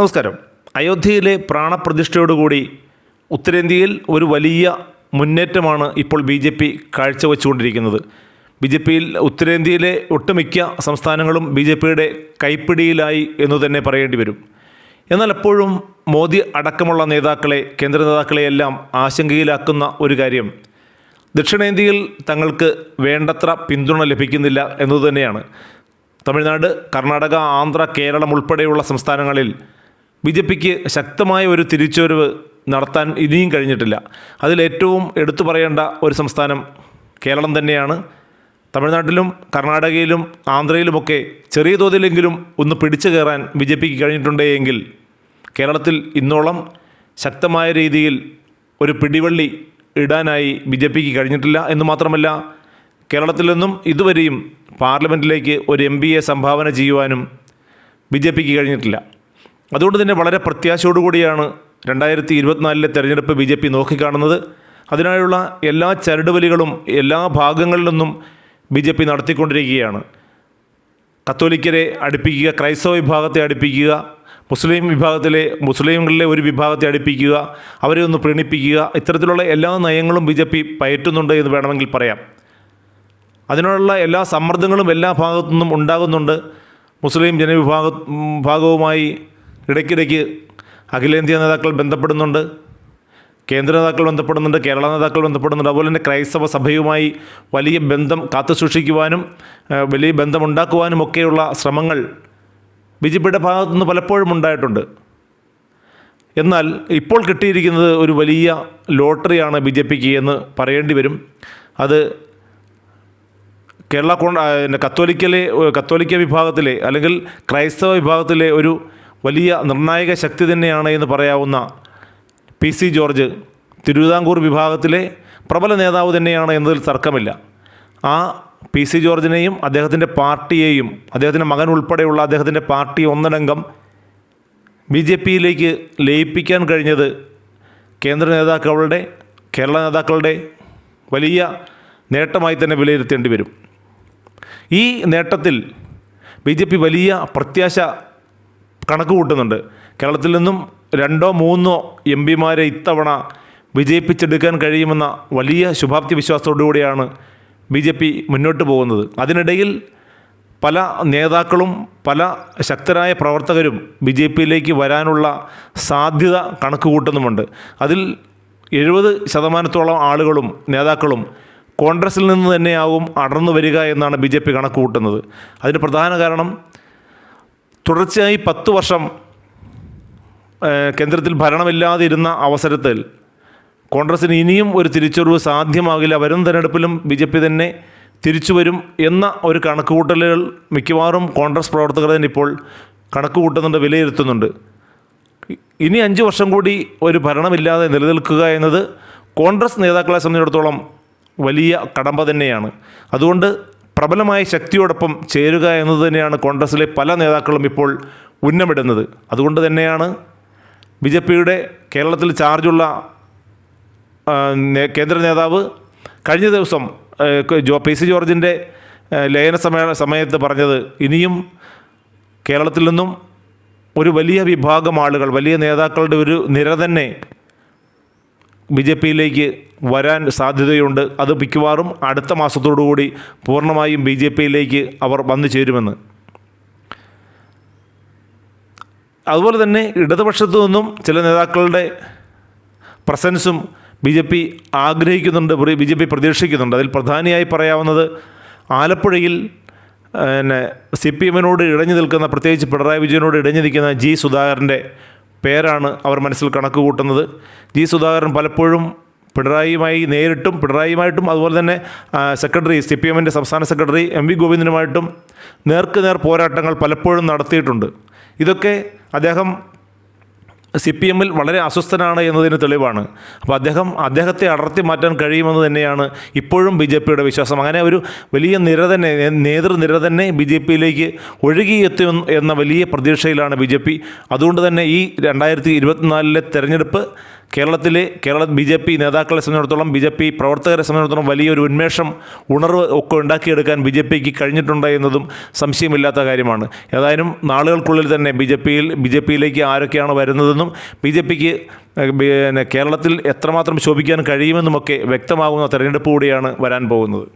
നമസ്കാരം. അയോധ്യയിലെ പ്രാണപ്രതിഷ്ഠയോടുകൂടി ഉത്തരേന്ത്യയിൽ ഒരു വലിയ മുന്നേറ്റമാണ് ഇപ്പോൾ ബി ജെ പി കാഴ്ചവെച്ചുകൊണ്ടിരിക്കുന്നത്. ബി ജെ പിയിൽ ഉത്തരേന്ത്യയിലെ ഒട്ടുമിക്ക സംസ്ഥാനങ്ങളും ബി ജെ പിയുടെ കൈപ്പിടിയിലായി എന്നു തന്നെ പറയേണ്ടി വരും. എന്നാൽ എപ്പോഴും മോദി അടക്കമുള്ള നേതാക്കളെ കേന്ദ്ര നേതാക്കളെയെല്ലാം ആശങ്കയിലാക്കുന്ന ഒരു കാര്യം. ദക്ഷിണേന്ത്യയിൽ തങ്ങൾക്ക് വേണ്ടത്ര പിന്തുണ ലഭിക്കുന്നില്ല എന്നതുതന്നെയാണ് തമിഴ്നാട് കർണാടക ആന്ധ്ര കേരളം ഉൾപ്പെടെയുള്ള സംസ്ഥാനങ്ങളിൽ ബി ജെ പിക്ക് ശക്തമായ ഒരു തിരിച്ചുവരവ് നടത്താൻ ഇനിയും കഴിഞ്ഞിട്ടില്ല. അതിലേറ്റവും എടുത്തു പറയേണ്ട ഒരു സംസ്ഥാനം കേരളം തന്നെയാണ്. തമിഴ്നാട്ടിലും കർണാടകയിലും ആന്ധ്രയിലുമൊക്കെ ചെറിയ തോതിലെങ്കിലും ഒന്ന് പിടിച്ചു കയറാൻ ബി ജെ പിക്ക് കഴിഞ്ഞിട്ടുണ്ട് എങ്കിൽ കേരളത്തിൽ ഇന്നോളം ശക്തമായ രീതിയിൽ ഒരു പിടിവള്ളി ഇടാനായി ബി ജെ പിക്ക് കഴിഞ്ഞിട്ടില്ല എന്ന് മാത്രമല്ല കേരളത്തിൽ നിന്നും ഇതുവരെയും പാർലമെന്റിലേക്ക് ഒരു എം പിയെ സംഭാവന ചെയ്യുവാനും ബി ജെ പിക്ക് കഴിഞ്ഞിട്ടില്ല. അതുകൊണ്ട് തന്നെ വളരെ പ്രത്യാശയോടുകൂടിയാണ് രണ്ടായിരത്തി ഇരുപത്തിനാലിലെ തെരഞ്ഞെടുപ്പ് ബി ജെ പി നോക്കിക്കാണുന്നത്. അതിനായുള്ള എല്ലാ ചരടുവലികളും എല്ലാ ഭാഗങ്ങളിൽ നിന്നും ബി ജെ പി നടത്തിക്കൊണ്ടിരിക്കുകയാണ്. കത്തോലിക്കരെ അടുപ്പിക്കുക ക്രൈസ്തവ വിഭാഗത്തെ അടുപ്പിക്കുക മുസ്ലിം വിഭാഗത്തിലെ മുസ്ലിങ്ങളിലെ ഒരു വിഭാഗത്തെ അടുപ്പിക്കുക അവരെ ഒന്ന് പ്രീണിപ്പിക്കുക ഇത്തരത്തിലുള്ള എല്ലാ നയങ്ങളും ബി ജെ പി പയറ്റുന്നുണ്ട് എന്ന് വേണമെങ്കിൽ പറയാം. അതിനുള്ള എല്ലാ സമ്മർദ്ദങ്ങളും എല്ലാ ഭാഗത്തു നിന്നും ഉണ്ടാകുന്നുണ്ട്. മുസ്ലിം ജനവിഭാഗ ഭാഗവുമായി ഇടയ്ക്കിടയ്ക്ക് അഖിലേന്ത്യാ നേതാക്കൾ ബന്ധപ്പെടുന്നുണ്ട് കേന്ദ്ര നേതാക്കൾ ബന്ധപ്പെടുന്നുണ്ട് കേരള നേതാക്കൾ ബന്ധപ്പെടുന്നുണ്ട്. അതുപോലെ തന്നെ ക്രൈസ്തവ സഭയുമായി വലിയ ബന്ധം കാത്തു സൂക്ഷിക്കുവാനും വലിയ ബന്ധമുണ്ടാക്കുവാനും ഒക്കെയുള്ള ശ്രമങ്ങൾ ബി ജെ പിയുടെ ഭാഗത്തുനിന്ന് പലപ്പോഴും ഉണ്ടായിട്ടുണ്ട്. എന്നാൽ ഇപ്പോൾ കിട്ടിയിരിക്കുന്നത് ഒരു വലിയ ലോട്ടറിയാണ് ബി ജെ പിക്ക് എന്ന് പറയേണ്ടി വരും. അത് കേരള കോൺ കത്തോലിക്കലെ കത്തോലിക്ക വിഭാഗത്തിലെ അല്ലെങ്കിൽ ക്രൈസ്തവ വിഭാഗത്തിലെ ഒരു വലിയ നിർണായക ശക്തി തന്നെയാണ് എന്ന് പറയാവുന്ന പി സി ജോർജ് തിരുവിതാംകൂർ വിഭാഗത്തിലെ പ്രബല നേതാവ് തന്നെയാണ് എന്നതിൽ തർക്കമില്ല. ആ പി സി ജോർജിനെയും അദ്ദേഹത്തിന്റെ പാർട്ടിയെയും അദ്ദേഹത്തിന്റെ മകൻ ഉൾപ്പെടെയുള്ള അദ്ദേഹത്തിന്റെ പാർട്ടി ഒന്നടങ്കം ബി ജെ പിയിലേക്ക് ലയിപ്പിക്കാൻ കഴിഞ്ഞത് കേന്ദ്ര നേതാക്കളുടെ കേരള നേതാക്കളുടെ വലിയ നേട്ടമായി തന്നെ വിലയിരുത്തേണ്ടി വരും. ഈ നേട്ടത്തിൽ ബി വലിയ പ്രത്യാശ കണക്ക് കൂട്ടുന്നുണ്ട്. കേരളത്തിൽ നിന്നും രണ്ടോ മൂന്നോ എം പിമാരെ ഇത്തവണ വിജയിപ്പിച്ചെടുക്കാൻ കഴിയുമെന്ന വലിയ ശുഭാപ്തി വിശ്വാസത്തോടുകൂടിയാണ് ബി ജെ പി മുന്നോട്ട് പോകുന്നത്. അതിനിടയിൽ പല നേതാക്കളും പല ശക്തരായ പ്രവർത്തകരും ബി ജെ പിയിലേക്ക് വരാനുള്ള സാധ്യത കണക്ക് കൂട്ടുന്നുമുണ്ട്. അതിൽ എഴുപത് ശതമാനത്തോളം ആളുകളും നേതാക്കളും കോൺഗ്രസിൽ നിന്ന് തന്നെയാവും അടർന്നു വരിക എന്നാണ് ബി ജെ പി കണക്ക് കൂട്ടുന്നത്. അതിന് പ്രധാന കാരണം തുടർച്ചയായി പത്ത് വർഷം കേന്ദ്രത്തിൽ കേന്ദ്രത്തിൽ ഭരണമില്ലാതിരുന്ന അവസരത്തിൽ കോൺഗ്രസ്സിന് ഇനിയും ഒരു തിരിച്ചറിവ് സാധ്യമാകില്ല. വരും തെരഞ്ഞെടുപ്പിലും ബി ജെ പി തന്നെ തിരിച്ചു വരും എന്ന ഒരു കണക്കുകൂട്ടലുകൾ മിക്കവാറും കോൺഗ്രസ് പ്രവർത്തകർ തന്നെ ഇപ്പോൾ കണക്ക് കൂട്ടുന്നുണ്ട് വിലയിരുത്തുന്നുണ്ട്. ഇനി അഞ്ച് വർഷം കൂടി ഒരു ഭരണമില്ലാതെ നിലനിൽക്കുക എന്നത് കോൺഗ്രസ് നേതാക്കളെ സംബന്ധിച്ചിടത്തോളം വലിയ കടമ്പ തന്നെയാണ്. അതുകൊണ്ട് പ്രബലമായ ശക്തിയോടൊപ്പം ചേരുക എന്നത് തന്നെയാണ് കോൺഗ്രസിലെ പല നേതാക്കളും ഇപ്പോൾ ഉന്നമിടുന്നത്. അതുകൊണ്ട് തന്നെയാണ് ബി ജെ പിയുടെ കേരളത്തിൽ ചാർജുള്ള കേന്ദ്ര നേതാവ് കഴിഞ്ഞ ദിവസം ജോ പി സി ജോർജിന്റെ ലയന സമയ സമയത്ത് പറഞ്ഞത് ഇനിയും കേരളത്തിൽ നിന്നും ഒരു വലിയ വിഭാഗം ആളുകൾ വലിയ നേതാക്കളുടെ ഒരു നിര തന്നെ ബി ജെ പിയിലേക്ക് വരാൻ സാധ്യതയുണ്ട്. അത് മിക്കവാറും അടുത്ത മാസത്തോടുകൂടി പൂർണമായും ബി ജെ പിയിലേക്ക് അവർ വന്നു ചേരുമെന്ന്. അതുപോലെ തന്നെ ഇടതുപക്ഷത്തു നിന്നും ചില നേതാക്കളുടെ പ്രസൻസും ബി ജെ പി ആഗ്രഹിക്കുന്നുണ്ട് ബി ജെ പി പ്രതീക്ഷിക്കുന്നുണ്ട്. അതിൽ പ്രധാനിയായി പറയാവുന്നത് ആലപ്പുഴയിൽ പിന്നെ സി പി എമ്മിനോട് ഇഴഞ്ഞു നിൽക്കുന്ന പ്രത്യേകിച്ച് പിണറായി വിജയനോട് ഇഴഞ്ഞു നിൽക്കുന്ന ജി സുധാകരന്റെ പേരാണ് അവർ മനസ്സിൽ കണക്ക് കൂട്ടുന്നത്. ജി സുധാകരൻ പലപ്പോഴും പിണറായിയുമായി നേരിട്ടും പിണറായിയുമായിട്ടും അതുപോലെ തന്നെ സെക്രട്ടറി സി പി എമ്മിന്റെ സംസ്ഥാന സെക്രട്ടറി എം വി ഗോവിന്ദനുമായിട്ടും നേർക്ക് നേർ പോരാട്ടങ്ങൾ പലപ്പോഴും നടത്തിയിട്ടുണ്ട്. ഇതൊക്കെ അദ്ദേഹം സി പി എമ്മിൽ വളരെ അസ്വസ്ഥനാണ് എന്നതിന് തെളിവാണ്. അപ്പോൾ അദ്ദേഹം അദ്ദേഹത്തെ അടർത്തി മാറ്റാൻ കഴിയുമെന്ന് തന്നെയാണ് ഇപ്പോഴും ബി ജെ പിയുടെ വിശ്വാസം. അങ്ങനെ ഒരു വലിയ നിര തന്നെ നേതൃനിര തന്നെ ബി ജെ പിയിലേക്ക് ഒഴുകിയെത്തും എന്ന വലിയ പ്രതീക്ഷയിലാണ് ബി ജെ പി. അതുകൊണ്ട് തന്നെ ഈ രണ്ടായിരത്തി ഇരുപത്തിനാലിലെ തെരഞ്ഞെടുപ്പ് കേരളത്തിലെ കേരള ബി ജെ പി നേതാക്കളെ സംബന്ധിച്ചിടത്തോളം ബി ജെ പി പ്രവർത്തകരെ സംബന്ധിച്ചിടത്തോളം വലിയൊരു ഉന്മേഷം ഉണർവ് ഒക്കെ ഉണ്ടാക്കിയെടുക്കാൻ ബി ജെ പിക്ക് കഴിഞ്ഞിട്ടുണ്ട് എന്നതും സംശയമില്ലാത്ത കാര്യമാണ്. ഏതായാലും നാളുകൾക്കുള്ളിൽ തന്നെ ബി ജെ പിയിൽ ബി ജെ പിയിലേക്ക് ആരൊക്കെയാണ് വരുന്നതെന്നും ബി ജെ പിക്ക് പിന്നെ കേരളത്തിൽ എത്രമാത്രം ശോഭിക്കാൻ കഴിയുമെന്നുമൊക്കെ വ്യക്തമാകുന്ന തെരഞ്ഞെടുപ്പ് കൂടിയാണ് വരാൻ പോകുന്നത്.